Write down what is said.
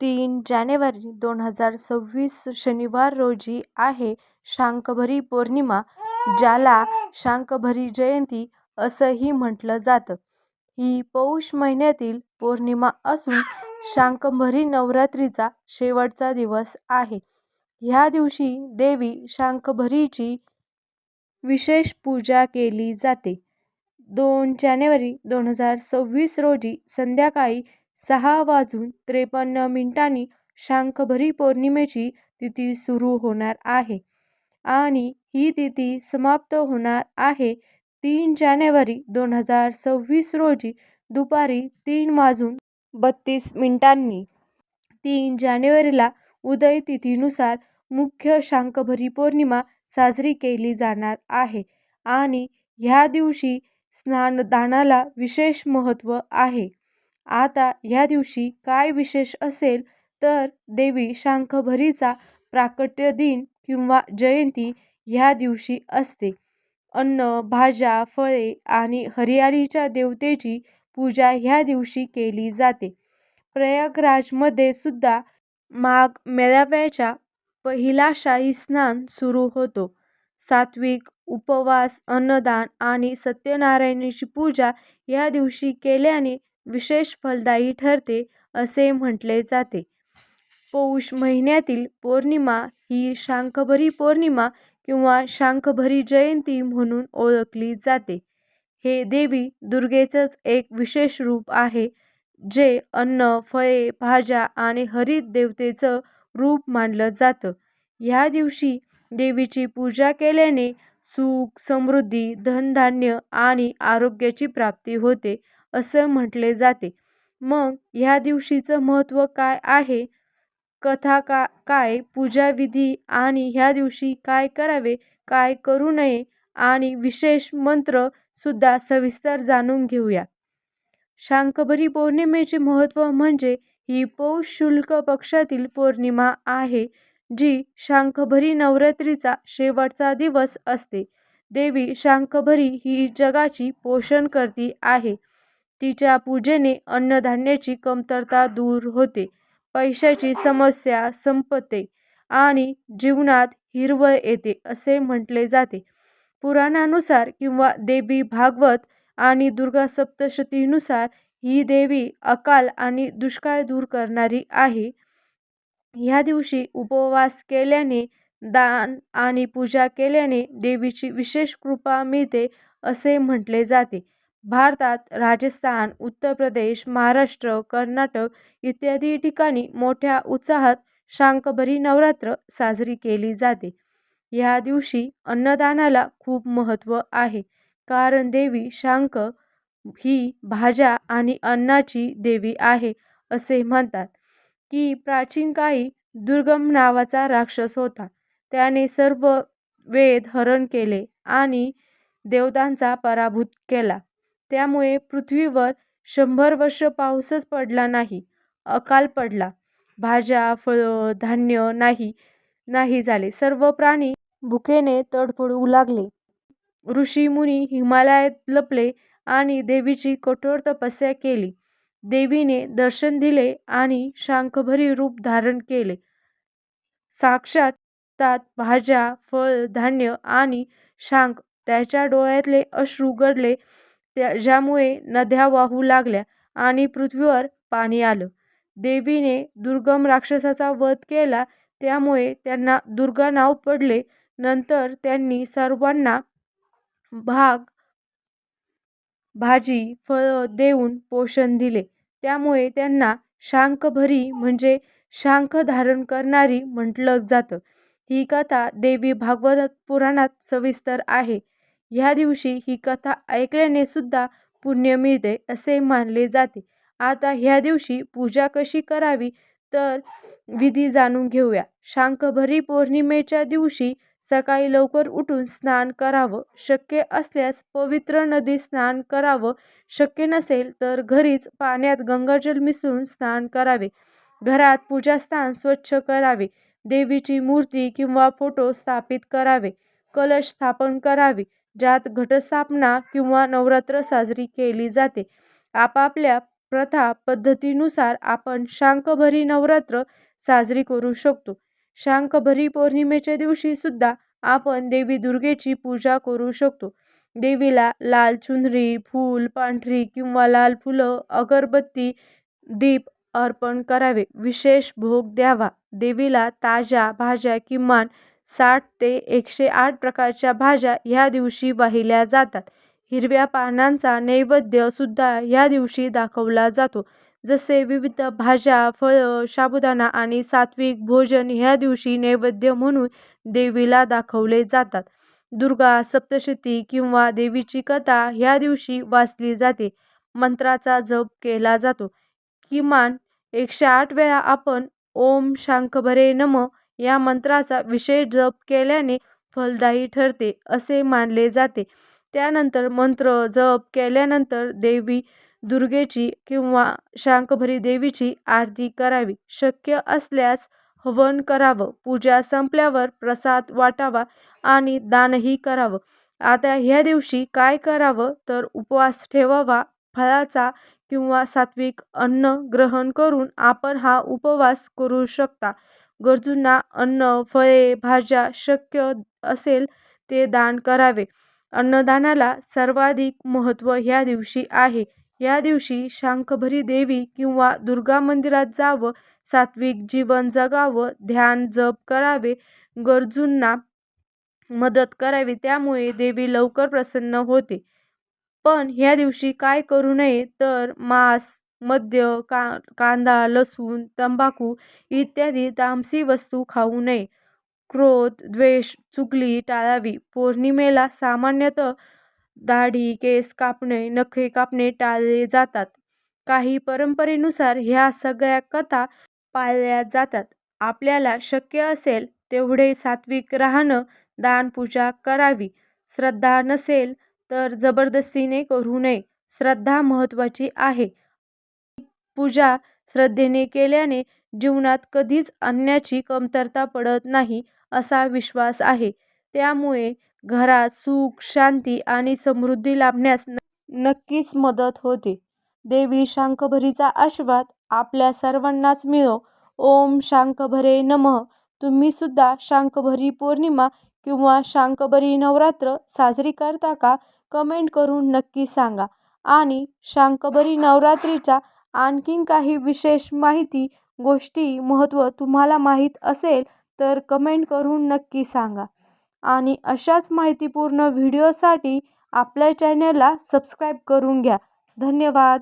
तीन जानेवारी दोन हजार सव्वीस शनिवार रोजी आहे शाकंभरी पौर्णिमा ज्याला शाकंभरी जयंती असंही म्हटलं जातं. ही पौष महिन्यातील पौर्णिमा असून शाकंभरी नवरात्रीचा शेवटचा दिवस आहे. ह्या दिवशी देवी शाकंभरीची विशेष पूजा केली जाते. दोन जानेवारी दोन हजार सव्वीस रोजी संध्याकाळी सहा वाजून त्रेपन्न मिनिटांनी शांखभरी पौर्णिमेची तिथी सुरू होणार आहे आणि ही तिथी समाप्त होणार आहे तीन जानेवारी दोन हजार सव्वीस रोजी दुपारी तीन वाजून बत्तीस मिनिटांनी. तीन जानेवारीला उदय तिथीनुसार मुख्य शांखभरी पौर्णिमा साजरी केली जाणार आहे आणि ह्या दिवशी स्नानदानाला विशेष महत्त्व आहे. आता ह्या दिवशी काय विशेष असेल तर देवी शांखभरीचा प्राकट्य दिन किंवा जयंती ह्या दिवशी असते. अन्न, भाज्या, फळे आणि हरियाळीच्या देवतेची पूजा ह्या दिवशी केली जाते. प्रयागराजमध्ये सुद्धा माघ मेळाव्याच्या पहिला शाही स्नान सुरू होतो. सात्विक उपवास, अन्नदान आणि सत्यनारायणाची पूजा ह्या दिवशी केल्याने विशेष फलदायी ठरते असे म्हटले जाते. पौष महिन्यातील पौर्णिमा ही शांखभरी पौर्णिमा किंवा शांखभरी जयंती म्हणून ओळखली जाते. हे देवी दुर्गेचंच एक विशेष रूप आहे जे अन्न, फळे, भाज्या आणि हरित देवतेचं रूप मानलं जातं. ह्या दिवशी देवीची पूजा केल्याने सुख, समृद्धी, धनधान्य आणि आरोग्याची प्राप्ती होते असं म्हटले जाते. मग ह्या दिवशीचं महत्त्व काय आहे? कथा का काय? पूजाविधी आणि ह्या दिवशी काय करावे, काय करू नये आणि विशेष मंत्रसुद्धा सविस्तर जाणून घेऊया. शांकभरी पौर्णिमेचे महत्त्व म्हणजे ही पौष शुल्क पक्षातील पौर्णिमा आहे जी शांखभरी नवरात्रीचा शेवटचा दिवस असते. देवी शांखभरी ही जगाची पोषण करती आहे. तिच्या पूजेने अन्नधान्याची कमतरता दूर होते, पैशाची समस्या संपते आणि जीवनात हिरवळ येते असे म्हटले जाते. पुराणानुसार किंवा देवी भागवत आणि दुर्गा सप्तशतीनुसार ही देवी अकाल आणि दुष्काळ दूर करणारी आहे. ह्या दिवशी उपवास केल्याने, दान आणि पूजा केल्याने देवीची विशेष कृपा मिळते असे म्हटले जाते. भारतात राजस्थान, उत्तर प्रदेश, महाराष्ट्र, कर्नाटक इत्यादी ठिकाणी मोठ्या उत्साहात शाकंभरी नवरात्र साजरी केली जाते. ह्या दिवशी अन्नदानाला खूप महत्त्व आहे कारण देवी शांक ही भाज्या आणि अन्नाची देवी आहे. असे म्हणतात की प्राचीन काळी दुर्गम नावाचा राक्षस होता. त्याने सर्व वेद हरण केले आणि देवतांचा पराभूत केला. त्यामुळे पृथ्वीवर शंभर वर्ष पाऊसच पडला नाही. अकाल पडला. भाज्या, फळं, धान्य नाही नाही झाले. सर्व प्राणी भुकेने तडफडू लागले. ऋषी-मुनी हिमालयात लपले आणि देवीची कठोर तपस्या केली. देवीने दर्शन दिले आणि शांखभरी रूप धारण केले. साक्षात भाज्या, फळ धान्य आणि शांख त्याच्या डोळ्यातले अश्रू त्या ज्यामुळे नद्या वाहू लागल्या आणि पृथ्वीवर पाणी आलं. देवीने दुर्गम राक्षसाचा वध केला त्यामुळे त्यांना दुर्गा नाव पडले. नंतर त्यांनी सर्वांना भाग, भाजी, फळं देऊन पोषण दिले. त्यामुळे त्यांना शांखभरी म्हणजे शांख धारण करणारी म्हटलं जातं. ही कथा देवी भागवत पुराणात सविस्तर आहे. ह्या दिवशी ही कथा ऐकल्याने सुद्धा पुण्य मिळते असे मानले जाते. आता ह्या दिवशी पूजा कशी करावी तर विधी जाणून घेऊया. शांखभरी पौर्णिमेच्या दिवशी सकाळी लवकर उठून स्नान करावं. शक्य असल्यास पवित्र नदी स्नान करावं. शक्य नसेल तर घरीच पाण्यात गंगाजल मिसळून स्नान करावे. घरात पूजास्थान स्वच्छ करावे. देवीची मूर्ती किंवा फोटो स्थापित करावे. कलश स्थापन करावी ज्यात घटस्थापना किंवा नवरात्र साजरी केली जाते. आपापल्या प्रथा पद्धतीनुसार आपण शांकभरी नवरात्र साजरी करू शकतो. शांकभरी पौर्णिमेच्या दिवशी सुद्धा आपण देवी दुर्गेची पूजा करू शकतो. देवीला लाल चुनरी फूल पांढरी किंवा लाल फुलं अगरबत्ती दीप अर्पण करावे. विशेष भोग द्यावा. देवीला ताज्या भाज्या किमान साठ ते एकशे आठ प्रकारच्या भाज्या ह्या दिवशी वाहिल्या जातात. हिरव्या पानांचा नैवेद्य सुद्धा ह्या दिवशी दाखवला जातो. जसे विविध भाज्या फळं साबुदाणा आणि सात्विक भोजन ह्या दिवशी नैवेद्य म्हणून देवीला दाखवले जातात. दुर्गा सप्तशती किंवा देवीची कथा ह्या दिवशी वाचली जाते. मंत्राचा जप केला जातो. किमान एकशे आठ वेळा आपण ओम शांखभरे नम या मंत्राचा विशेष जप केल्याने फलदायी ठरते असे मानले जाते. त्यानंतर मंत्र जप केल्यानंतर देवी दुर्गेची किंवा शांकभरी देवीची आरती करावी. शक्य असल्यास हवन करावं पूजा संपल्यावर प्रसाद वाटावा आणि दानही करावं. आता ह्या दिवशी काय करावं? तर उपवास ठेवावा फळाचा किंवा सात्विक अन्न ग्रहण करून आपण हा उपवास करू शकता. गरजूंना अन्न फळे भाज्या शक्य असेल ते दान करावे. अन्नदानाला सर्वाधिक महत्त्व ह्या दिवशी आहे. या दिवशी शांखभरी देवी किंवा दुर्गा मंदिरात जावं सात्विक जीवन जगावं ध्यान जप करावे गरजूंना मदत करावी त्यामुळे देवी लवकर प्रसन्न होते. पण ह्या दिवशी काय करू नये तर मांस मद्य का कांदा लसूण तंबाखू इत्यादी तामसी वस्तू खाऊ नये. क्रोध द्वेष चुगली टाळावी. पौर्णिमेला सामान्यतः दाढी केस कापणे नखे कापणे टाळले जातात. काही परंपरेनुसार ह्या सगळ्या कथा पाळल्या जातात. आपल्याला शक्य असेल तेवढे सात्विक राहणं दानपूजा करावी. श्रद्धा नसेल तर जबरदस्तीने करू नये. श्रद्धा महत्त्वाची आहे. पूजा श्रद्धेने केल्याने जीवनात कधीच अन्नाची कमतरता पडत नाही असा विश्वास आहे. त्यामुळे घरात सुख शांती आणि समृद्धी लाभण्यास नक्कीच मदत होते. देवी शांकभरीचा आशीर्वाद आपल्या सर्वांनाच मिळो. ओम शांकभरे नमः. तुम्हीसुद्धा शांकभरी पौर्णिमा किंवा शांकभरी नवरात्र साजरी करता का? कमेंट करून नक्की सांगा. आणि शांकभरी नवरात्रीचा आणखीन काही विशेष माहिती गोष्टी महत्त्व तुम्हाला माहीत असेल तर कमेंट करून नक्की सांगा. आणि अशाच माहितीपूर्ण व्हिडिओसाठी आपल्या चॅनलला सबस्क्राईब करून घ्या. धन्यवाद.